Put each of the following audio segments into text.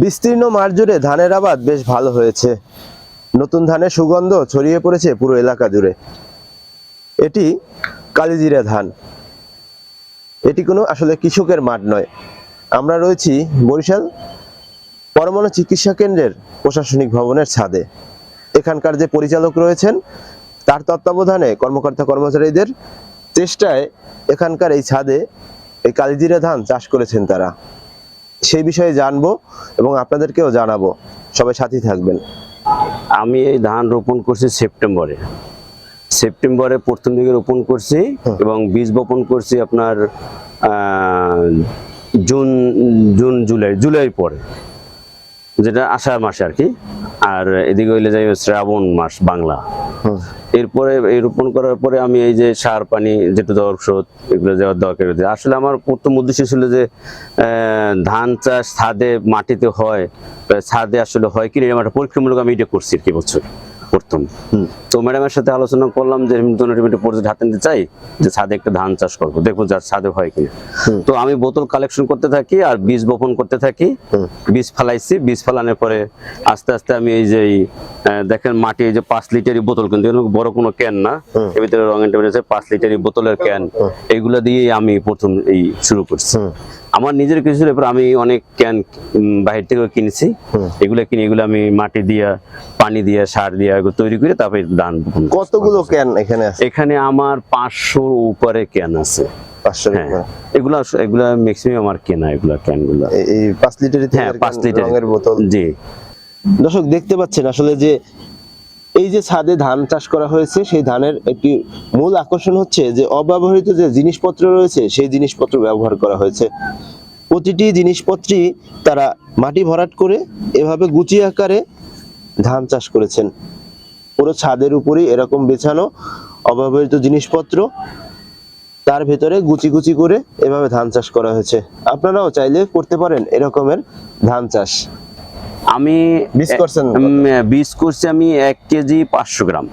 বিস্তীর্ণ মাঠ জুড়ে ধানের আবাদ বেশ ভালো হয়েছে। নতুন ধানের সুগন্ধ ছড়িয়ে পড়েছে পুরো এলাকা জুড়ে। এটি কালিজিরা ধান। এটি কোনো আসলে কৃষকের মাঠ নয়। আমরা রয়েছি বরিশাল পরমাণু চিকিৎসা কেন্দ্রের প্রশাসনিক ভবনের ছাদে। এখানকার যে পরিচালক রয়েছেন, তার তত্ত্বাবধানে কর্মকর্তা কর্মচারীদের চেষ্টায় এখানকার এই ছাদে এই কালিজিরা ধান চাষ করেছেন তারা। সেই বিষয়ে জানব এবং আপনাদেরকেও জানাব। সবাই সাথী থাকবেন। আমি এই ধান রোপণ করছি সেপ্টেম্বরে। সেপ্টেম্বরে প্রথম দিকে রোপণ করছি এবং বীজ বপন করছি আপনার জুন জুন জুলাই জুলাই পরে। যেটা আষাঢ় মাসে আর কি। আর এদিকে হইলে যাই শ্রাবণ মাস বাংলা। এরপরে এই রোপণ করার পরে আমি এই যে সার পানি যেটা দেওয়ার ওষুধ এগুলো দেওয়ার দরকার হয়েছে। আসলে আমার প্রথম উদ্দেশ্য ছিল যে ধান চাষ ছাদে মাটিতে হয় ছাদে আসলে হয় কি আমার পরীক্ষামূলক আমি এটা করছি আর কি বছর। হুম। তো ম্যাডামের সাথে আলোচনা করলাম যে প্রজেক্ট হাতে নিতে চাই যে ছাদে একটা ধান চাষ করব। দেখব যার ছাদে হয় কিনা। তো আমি বোতল কালেকশন করতে থাকি আর বীজ বপন করতে থাকি। বীজ ফেলাইছি। বীজ ফেলানোর পরে আস্তে আস্তে আমি এই যে দেখেন মাটি এই যে পাঁচ লিটারই বোতল কিন্তু বড় কোনো ক্যান না। এর ভিতরে রঙের পাঁচ লিটারই বোতলের ক্যান হুম। এইগুলো দিয়েই আমি প্রথম এই শুরু করছি। আমার নিজের কিছু এরপর আমি অনেক ক্যান বাহির থেকে কিনেছি। এগুলো কিনে এগুলো আমি মাটি দিয়া পানি দিয়া সার দিয়া এগুলো তৈরি করে তারপরে করছি। কতগুলো ক্যান এখানে আছে? এখানে আমার পাঁচশোর উপরে ক্যান আছে। হ্যাঁ। এগুলা এগুলা ম্যাক্সিমাম আমার কেনা এগুলা ক্যানগুলো। এই পাঁচ লিটারের হ্যাঁ পাঁচ বোতল। জি। দর্শক দেখতে পাচ্ছেন আসলে যে এই যে ছাদে ধান চাষ করা হয়েছে, সেই ধানের একটি মূল আকর্ষণ হচ্ছে যে অব্যবহৃত যে জিনিসপত্র রয়েছে, সেই জিনিসপত্র ব্যবহার করা হয়েছে। প্রতিটি জিনিসপত্রই তারা মাটি ভরাট করে এভাবে গুচি আকারে ধান চাষ করেছেন। পুরো ছাদের উপরেই এরকম বেছানো অব্যবহৃত জিনিসপত্র, তার ভেতরে গুচি গুচি করে এভাবে ধান চাষ করা হয়েছে। আপনারাও চাইলে করতে পারেন এরকমের ধান চাষ। আমি বীজ করছেন কত? বীজ করছি আমি এক কেজি পাঁচশো গ্রাম।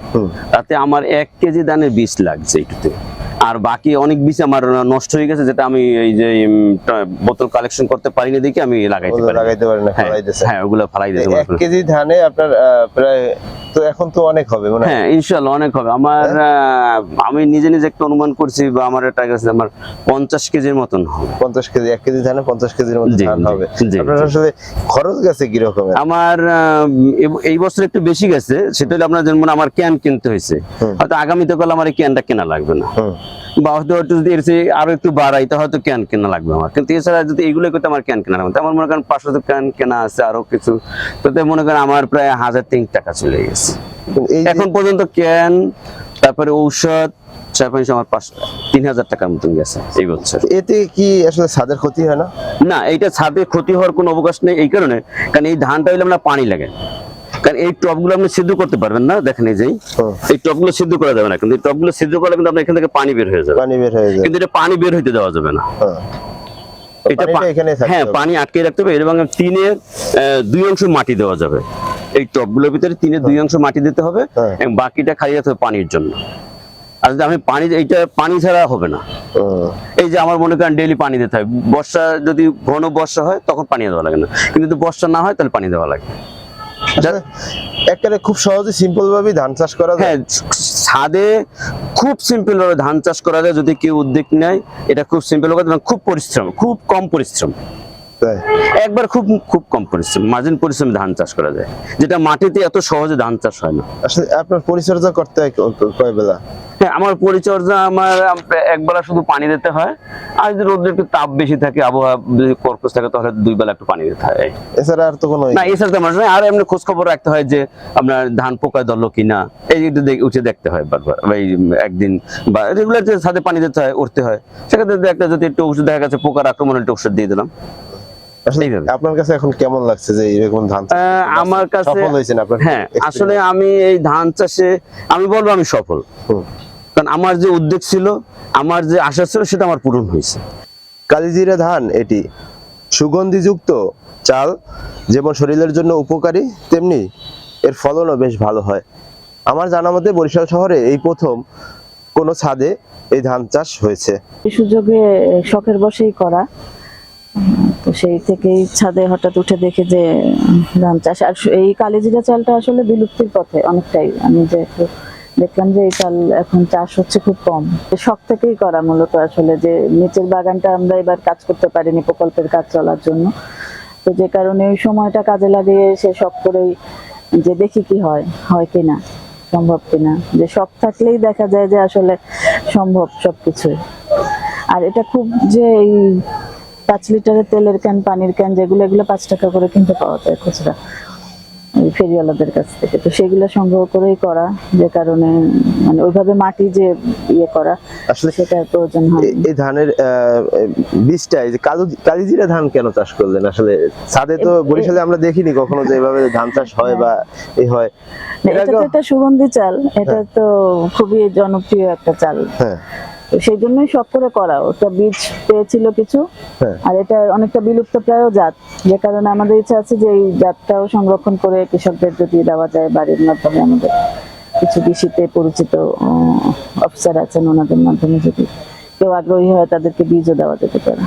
তাতে আমার এক কেজি দানের বিষ লাগছে এইটুতে। আর বাকি অনেক বীজ আমার নষ্ট হয়ে গেছে যেটা আমি এই যে বোতল কালেকশন করতে পারিনি দেখে আমি লাগাইতে পারি লাগাইতে না হ্যাঁ হ্যাঁ ওগুলো ফালাই দিতে এক কেজি ধানে আপনার প্রায় তো এখন তো অনেক হবে মানে হ্যাঁ। ইনশাল্লাহ অনেক হবে। আমার আমি নিজে নিজে একটা অনুমান করছি বা আমার গেছে কেজির মতন হবে। পঞ্চাশ কেজি এক কেজি ধানে কেজির ধান হবে। আপনার আসলে খরচ গেছে আমার এই বছর একটু বেশি গেছে সেটা হলো আপনার যেমন আমার ক্যান কিনতে হয়েছে। হয়তো আগামীতে কাল আমার এই ক্যানটা কেনা লাগবে না। বা হয়তো যদি এর চেয়ে আরও একটু বাড়াই তা হয়তো ক্যান কেনা লাগবে আমার। কিন্তু এছাড়া যদি এগুলো করতে আমার ক্যান কেনা লাগবে আমার মনে করেন পাঁচশো ক্যান কেনা আছে আরও কিছু। তাতে মনে করেন আমার প্রায় হাজার তিন টাকা চলে গেছে। এখন পর্যন্ত ক্যান তারপরে ঔষধ চার পাঁচ আমার পাঁচ তিন হাজার টাকার মতন গেছে এই বছর। এতে কি আসলে ছাদের ক্ষতি হয় না? না এইটা ছাদে ক্ষতি হওয়ার কোনো অবকাশ নেই এই কারণে। কারণ এই ধানটা হইলে আমরা পানি লাগে। কারণ এই টপগুলো আপনি সিদ্ধ করতে পারবেন না দেখেন এই যে। এই টপগুলো সিদ্ধ করা যাবে না কিন্তু এই টপগুলো সিদ্ধ করলে কিন্তু আপনার এখান থেকে পানি বের হয়ে যাবে। পানি বের হয়ে যায় কিন্তু এটা পানি বের হইতে দেওয়া যাবে না। হ্যাঁ। এটা এখানে হ্যাঁ পানি আটকে রাখতে হবে এবং দুই অংশ মাটি দেওয়া যাবে। এই টপগুলোর ভিতরে দুই অংশ মাটি দিতে হবে হ্যাঁ। এবং বাকিটা খালি রাখতে হবে পানির জন্য। আর যদি আমি পানি এইটা পানি ছাড়া হবে না। এই যে আমার মনে করেন ডেলি পানি দিতে হয় বর্ষা যদি ঘন বর্ষা হয় তখন পানি দেওয়া লাগে না। কিন্তু যদি বর্ষা না হয় তাহলে পানি দেওয়া লাগে। একেবারে খুব সহজে সিম্পল ভাবে ধান চাষ করা যায়। হ্যাঁ ছাদে খুব সিম্পল ভাবে ধান চাষ করা যায় যদি কেউ উদ্যোগ নেয় এটা খুব সিম্পল খুব পরিশ্রম খুব কম পরিশ্রম। একবার খুব খুব কম পরিশ্রম মাঝিন পরিশ্রমে ধান চাষ করা যায়। যেটা মাটিতে এত সহজে ধান চাষ হয় না। আসলে আপনার পরিচর্যা করতে হয় কয় বেলা? হ্যাঁ আমার পরিচর্যা আমার একবেলা শুধু পানি দিতে হয়। আর যদি রোদের একটু তাপ বেশি থাকে আবহাওয়া যদি কর্কশ থাকে তাহলে দুই বেলা একটু পানি দিতে হয়। এছাড়া আর তো কোনো না এছাড়া তেমন নয়। আর এমনি খোঁজ খবর রাখতে হয় যে আপনার ধান পোকায় ধরলো কিনা। এই একটু উঠে দেখতে হয় বারবার। এই একদিন বা রেগুলার যে ছাদে পানি দিতে হয় উঠতে হয়। সেক্ষেত্রে একটা যদি একটু ওষুধ দেখা গেছে পোকার আক্রমণ একটু ওষুধ দিয়ে দিলাম। আপনার কাছে এখন কেমন লাগছে যে এরকম ধান আমার কাছে সফল হয়েছেন আপনার হ্যাঁ আসলে আমি এই ধান চাষে আমি বলব আমি সফল। কারণ আমার যে উদ্যোগ ছিল আমার যে আশা ছিল সেটা আমার পূরণ হয়েছে। কালিজিরা ধান এটি সুগন্ধিযুক্ত চাল যেমন শরীরের জন্য উপকারী তেমনি এর ফলনও বেশ ভালো হয়। আমার জানা মতে বরিশাল শহরে এই প্রথম কোনো ছাদে এই ধান চাষ হয়েছে। এই সুযোগে শখের বসেই করা। তো সেই থেকেই ছাদে হঠাৎ উঠে দেখে যে ধান চাষ আর এই কালিজিরা চালটা আসলে বিলুপ্তির পথে অনেকটাই। আমি যে একটু দেখলাম যে এই চাল এখন চাষ হচ্ছে খুব কম। শখ থেকেই করা মূলত আসলে যে নিচের বাগানটা আমরা এবার কাজ করতে পারিনি প্রকল্পের কাজ চলার জন্য। তো যে কারণে ওই সময়টা কাজে লাগিয়ে সে শখ করেই যে দেখি কি হয় হয় কিনা সম্ভব কিনা যে শখ থাকলেই দেখা যায় যে আসলে সম্ভব সবকিছুই। আর এটা খুব যে এই পাঁচ লিটারের তেলের ক্যান, পানির ক্যান, যেগুলো এগুলো পাঁচ টাকা করে কিনতে পাওয়া যায় খুচরা। ফেরিওয়ালাদের কাছ থেকে। তো সেগুলো সংগ্রহ করেই করা যে কারণে মানে ওইভাবে মাটি যে ইয়ে করা আসলে সেটার প্রয়োজন হয় এই ধানের বীজটা এই যে কালো কালিজিরা ধান কেন চাষ করলেন? আসলে ছাদে তো বরিশালে আমরা দেখিনি কখনো যে এভাবে ধান চাষ হয় বা এই হয়। এটা তো একটা সুগন্ধি চাল এটা তো খুবই জনপ্রিয় একটা চাল। হ্যাঁ। সেই জন্যই শখ করে করা। ওটা বীজ পেয়েছিল কিছু। হ্যাঁ। আর এটা অনেকটা বিলুপ্ত প্রায় জাত। যে কারণে আমাদের ইচ্ছা আছে যে এই জাতটাও সংরক্ষণ করে কৃষকদের যদি দেওয়া যায় বাড়ির মাধ্যমে আমাদের কিছু কৃষিতে পরিচিত অফিসার আছেন ওনাদের মাধ্যমে যদি কেউ আগ্রহী হয় তাদেরকে বীজও দেওয়া যেতে পারে।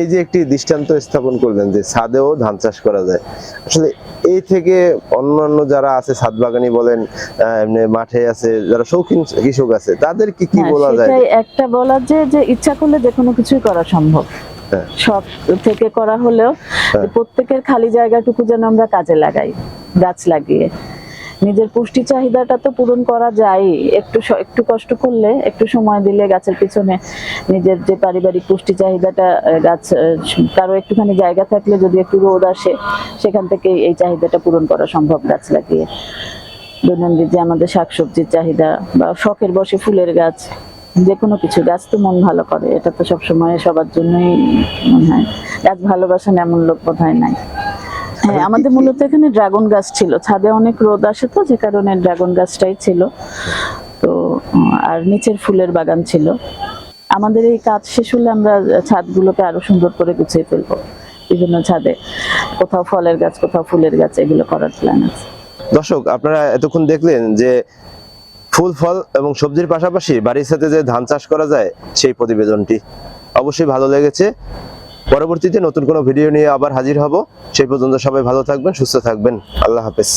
এই যে একটি দৃষ্টান্ত স্থাপন করলেন যে ছাদেও ধান চাষ করা যায় আসলে এই থেকে অন্যান্য যারা আছে ছাদ বাগানি বলেন এমনি মাঠে আছে যারা শৌখিন কৃষক আছে তাদের কি কি হ্যাঁ, বলা যায়? একটা বলা যে যে ইচ্ছা করলে যে কোনো কিছুই করা সম্ভব। হ্যাঁ। সব থেকে করা হলেও প্রত্যেকের খালি জায়গাটুকু যেন আমরা কাজে লাগাই গাছ লাগিয়ে। নিজের পুষ্টি চাহিদাটা তো পূরণ করা যায়। একটু একটু কষ্ট করলে, একটু সময় দিলে গাছের পিছনে নিজের যে পারিবারিক পুষ্টি চাহিদাটা গাছ কারও একটুখানি জায়গা থাকলে যদি একটু রোদ আসে, সেখান থেকে এই চাহিদাটা পূরণ করা সম্ভব গাছ লাগিয়ে। দৈনন্দিন যে আমাদের শাকসবজির চাহিদা বা শখের বসে ফুলের গাছ যে কোনো কিছু, গাছ তো মন ভালো করে, এটা তো সবসময় সবার জন্যই মনে হয়। গাছ ভালোবাসেন এমন লোক বোধ হয় নাই। হ্যাঁ আমাদের মূলত এখানে ড্রাগন গাছ ছিল। ছাদে অনেক রোদ আসে তো যে কারণে ড্রাগন গাছটাই ছিল। তো আর নিচের ফুলের বাগান ছিল। আমাদের এই কাজ শেষ হলে আমরা ছাদগুলোকে আরও সুন্দর করে গুছিয়ে ফেলব বিভিন্ন ছাদে। কোথাও ফলের গাছ কোথাও ফুলের গাছ এগুলো করার প্ল্যান আছে। দর্শক আপনারা এতক্ষণ দেখলেন যে ফুল ফল এবং সবজির পাশাপাশি বাড়ির সাথে যে ধান চাষ করা যায় সেই প্রতিবেদনটি অবশ্যই ভালো লেগেছে। পরবর্তীতে নতুন কোনো ভিডিও নিয়ে আবার হাজির হব। সেই পর্যন্ত সবাই ভালো থাকবেন, সুস্থ থাকবেন। আল্লাহ হাফেজ।